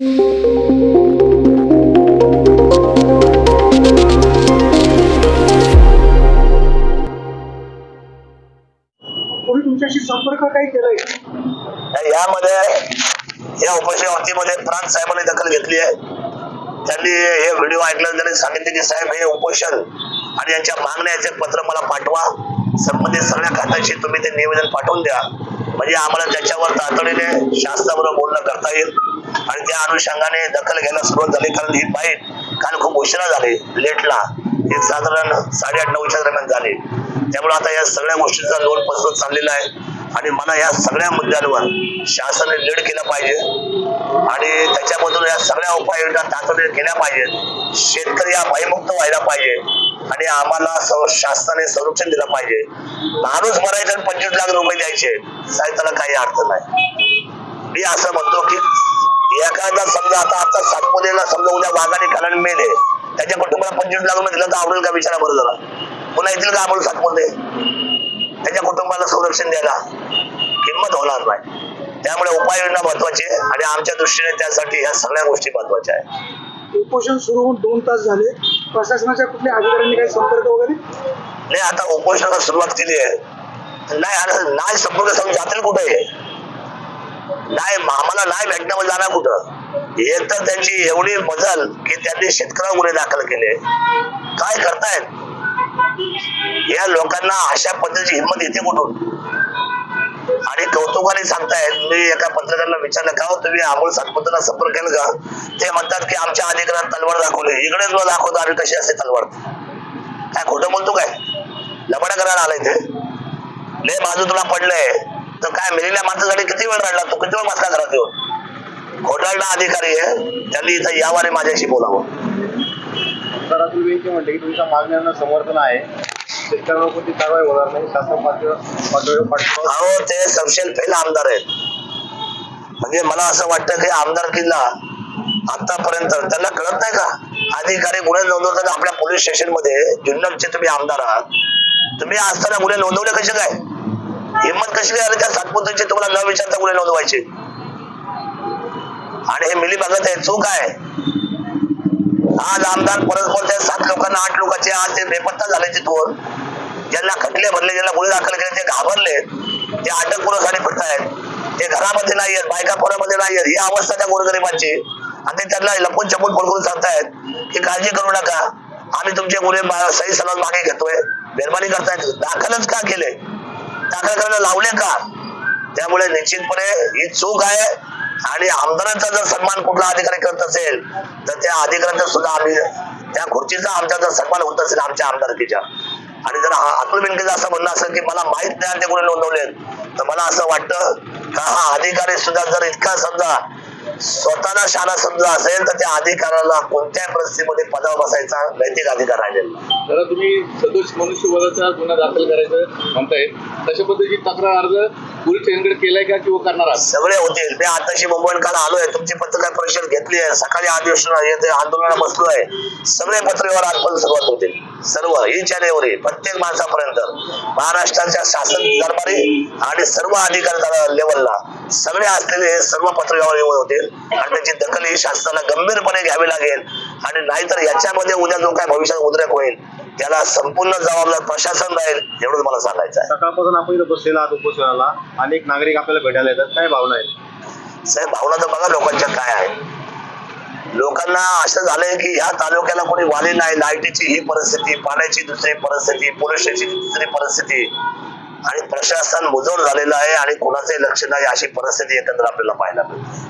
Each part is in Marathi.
कोणी तुमच्याशी संपर्क काही केलाय? यामध्ये या उपोषणावरतीमध्ये प्रांत साहेबांनी दखल घेतली आहे. त्यांनी हे व्हिडिओ ऐकलं त्यांनी सांगितले की साहेब हे उपोषण आणि यांच्या मागण्याचे पत्र मला पाठवा. संबंधित सगळ्या खात्याशी तुम्ही ते निवेदन पाठवून द्या. म्हणजे आम्हाला त्याच्यावर तातडीने शासनाबरोबर बोलणं करता येईल. आणि त्या अनुषंगाने दखल घ्यायला सुरुवात झाली. कारण ही बाईट काल खूप उशिरा झाली. लेटला हे साधारण साडेआठ नऊच्या दरम्यान झाले. त्यामुळे आता या सगळ्या गोष्टींचा लोन पसरत चाललेला आहे. आणि मला या सगळ्या मुद्द्यांवर शासनाने लीड केला पाहिजे. आणि त्याच्यामधून या सगळ्या उपाययोजना तातडीने केल्या पाहिजेत शेतकरी हा भयमुक्त व्हायला पाहिजे. आणि आम्हाला शासनाने संरक्षण दिलं पाहिजे. माणूस मरायचा आणि पंचवीस लाख रुपये द्यायचे. साहेब त्याला काही अर्थ नाही. मी असं म्हणतो की एखादा समजा आता आता सातपुतेला समजा उद्या वाघाने खाल्याने मेले त्याच्या कुटुंबाला पंचवीस लाख रुपये दिलं तर आवडेल का विचारा बरं जरा? पुन्हा येतील का आपण सातपुते त्याच्या कुटुंबाला संरक्षण द्यायला किंमत होणार नाही. त्यामुळे उपाययोजना महत्वाची आहे आणि आमच्या दृष्टीने त्यासाठी ह्या सगळ्या गोष्टी महत्त्वाच्या आहेत. उपोषण सुरू होऊन दोन तास झाले. प्रशासनाच्या कुठल्या अधिकाऱ्यांनी काही संपर्क वगैरे? नाही आता उपोषणाला सुरुवात केली आहे. नाही संपर्क समजा जातील कुठे? नाही आम्हाला नाही भेटण्यामध्ये जाणार कुठं? एक तर त्यांची एवढी बदल की त्यांनी शेतकऱ्या गुन्हे दाखल केले. काय करतायत? या लोकांना अशा पद्धतीची हिंमत येते कुठून? आणि कौतुकाने सांगतायत मी एका पत्रकाराला विचारलं का हो, तुम्ही अमोल सातपुतेला संपर्क केला का? ते म्हणतात की आमच्या अधिकाऱ्यात तलवार दाखवले. इकडे तुला दाखवतो आणि कशी असते तलवार? काय खोटं बोलतो काय? लबाडा करायला आलाय ते लय बाजू तुला पडलंय. तर काय मेलेल्या माणसासाठी किती वेळ रडला? तू किती वेळ बसला घरात? येऊन घोटाळा अधिकारी आहे. त्यांनी इथं यावाने माझ्याशी बोलावं. म्हणते की तुमच्या मागण्यांना समर्थन आहे. कारवाई होणार नाही. शासन अहो ते फेल आमदार आहेत. म्हणजे मला असं वाटतं की आमदारकीला आतापर्यंत त्यांना कळत नाही का? अधिकारी गुन्हे नोंदवताना आपल्या पोलीस स्टेशनमध्ये जुन्नरचे तुम्ही आमदार आहात. तुम्ही असताना गुन्हे नोंदवले कसे काय? हिंमत कशी काय आली त्या सातपुतेचे तुम्हाला न विचारता गुन्हे नोंदवायचे आणि हे मिली बघत आहे चूक आहे. आज आमदार परत त्या सात लोकांना आठ लोकांचे आज ते बेपत्ता झाले तिथून ज्यांना खटले भरले ज्यांना गुन्हे दाखल केले ते घाबरले. ते अटक पुरवसाठी फिरतायत ते घरामध्ये नाही आहेत बायका पोरामध्ये नाही आहेत. ही अवस्था त्या गोरगरिबांची. आणि त्यांना लपून छपून पडकून सांगतायत की काळजी करू नका. आम्ही तुमचे गुन्हे सही सनद मागे घेतोय. मेहरबानी करतायत. दाखलच का केले? दाखल लावले का? त्यामुळे निश्चितपणे ही चूक आहे. आणि आमदारांचा जर सन्मान कुठला अधिकारी करत असेल तर त्या अधिकाऱ्यांचा सुद्धा आम्ही त्या खुर्चीचा आमचा जर सन्मान होत असेल आमच्या आमदारकीच्या. आणि जर अतुल बेनकेचं असं म्हणणं असेल की मला माहीत नाही ते गुन्हे नोंदवले तर मला असं वाटतं का हा अधिकारी सुद्धा जर इतका समजा स्वतःला शाळा समजा असेल तर त्या अधिकाऱ्याला कोणत्याही परिस्थितीमध्ये पदावर बसायचा नैतिक अधिकार राहिलेला नाही. जरा तुम्ही सदोष मनुष्यवधाचा गुन्हा दाखल करायचं म्हणतायत तशा पद्धतीची तक्रार अर्ज पोलीस स्टेशनकडे केलाय का किंवा करणार आहात? सगळे होतील. मी आताशी मुंबईत काल आलोय. तुमची पत्रकार परिषद घेतली आहे. सकाळी अधिवेशन येते आंदोलनाला बसलोय सगळे पत्रव्यवहार आजपासून सुरुवात होतील. सर्व अँड एव्हरी प्रत्येक माणसापर्यंत. महाराष्ट्राच्या शासन दरबारी आणि सर्व अधिकारी लेवलला सगळे असलेले हे सर्व पत्रव्यवहार होतील. आणि त्याची दखल ही शासनाला गंभीरपणे घ्यावी लागेल. आणि नाहीतर याच्यामध्ये उद्या जो काय भविष्यात उद्रेक होईल त्याला संपूर्ण जबाबदार प्रशासन राहील एवढंच मला सांगायचं आहे. सकाळपासून आपण इथं बसलेला आहात उपोषणाला अनेक नागरिक आपल्याला भेटायला येतात. काय भावना आहेत? साहेब भावना तर बघा लोकांच्या काय आहे लोकांना असं झालंय की ह्या तालुक्याला कोणी वाली नाही. लाईटीची ही परिस्थिती पाण्याची दुसरी परिस्थिती पोलीस स्टेशनची दुसरी परिस्थिती. आणि प्रशासन मुजोर झालेलं आहे आणि कोणाचंही लक्ष नाही अशी परिस्थिती एकंदर आपल्याला पाहायला मिळते.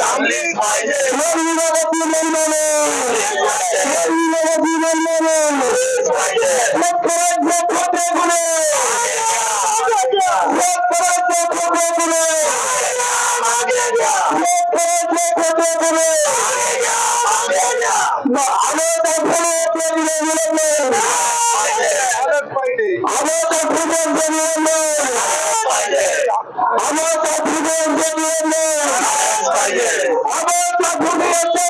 थांबली पाहिजे मागे आलंच पाहिजे झालंच पाहिजे झालंच पाहिजे